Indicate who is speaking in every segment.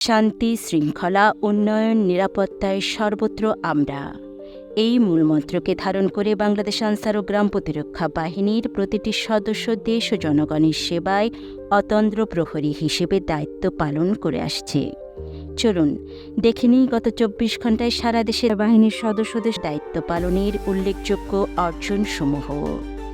Speaker 1: শান্তি, শৃঙ্খলা, উন্নয়ন, নিরাপত্তায় সর্বত্র আমরা। এই মূলমন্ত্রকে ধারণ করে বাংলাদেশ আনসার ও গ্রাম প্রতিরক্ষা বাহিনীর প্রতিটি সদস্য দেশ ও জনগণের সেবায় অতন্দ্র প্রহরী হিসেবে দায়িত্ব পালন করে আসছে। চলুন, দেখে নিই গত চব্বিশ ঘন্টায় সারা দেশের বাহিনীর সদস্যদের দায়িত্ব পালনের উল্লেখযোগ্য অর্জনসমূহ।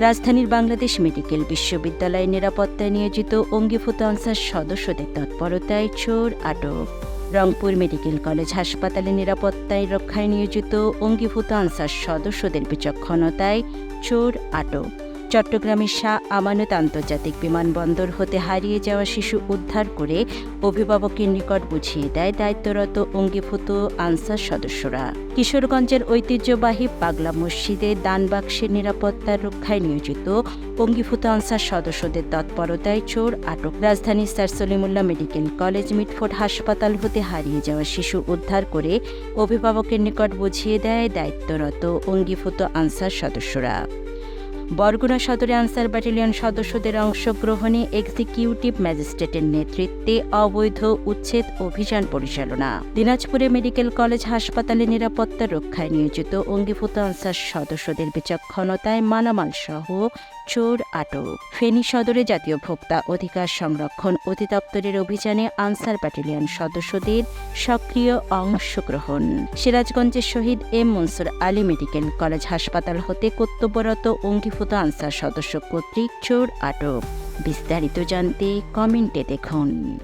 Speaker 1: রাজধানীর বাংলাদেশ মেডিকেল বিশ্ববিদ্যালয়ে নিরাপত্তায় নিয়োজিত অঙ্গীভূত আনসার সদস্যদের তৎপরতায় চোর আটক। রংপুর মেডিকেল কলেজ হাসপাতালে নিরাপত্তায় রক্ষায় নিয়োজিত অঙ্গীভূত আনসার সদস্যদের বিচক্ষণতায় চোর আটক। চট্টগ্রামের শাহ আমানত আন্তর্জাতিক বিমানবন্দর হতে হারিয়ে যাওয়া শিশু উদ্ধার করে অভিভাবকের নিকট বুঝিয়ে দেয় দায়িত্বরত অঙ্গীভূত আনসার সদস্যরা। কিশোরগঞ্জের ঐতিহ্যবাহী পাগলা মসজিদে দানবাক্সের নিরাপত্তার রক্ষায় নিয়োজিত অঙ্গীভূত আনসার সদস্যদের তৎপরতায় চোর আটক। রাজধানীর sir Salimullah medical college Mitford হাসপাতাল হতে হারিয়ে যাওয়া শিশু উদ্ধার করে অভিভাবকের নিকট বুঝিয়ে দেয় দায়িত্বরত অঙ্গীভূত আনসার সদস্যরা। বরগুনা সদরে আনসার ব্যাটালিয়ন সদস্যদের অংশগ্রহণে এক্সিকিউটিভ ম্যাজিস্ট্রেটের নেতৃত্বে অবৈধ উচ্ছেদ অভিযান পরিচালনা। দিনাজপুরে মেডিকেল কলেজ হাসপাতালে নিরাপত্তা রক্ষায় নিয়োজিত অঙ্গীভূত আনসার সদস্যদের বিচক্ষণতায় মালামাল সহ চোর আটক। ফেনী সদরে জাতীয় ভোক্তা অধিকার সংরক্ষণ অধিদপ্তরের অভিযানে আনসার ব্যাটালিয়ন সদস্যদের সক্রিয় অংশগ্রহণ। সিরাজগঞ্জের Shaheed M Mansur Ali medical college হাসপাতাল হতে কর্তব্যরত অঙ্গীভূত আনসার সদস্য কর্তৃক চোর আটক। বিস্তারিত জানতে কমেন্টে দেখুন।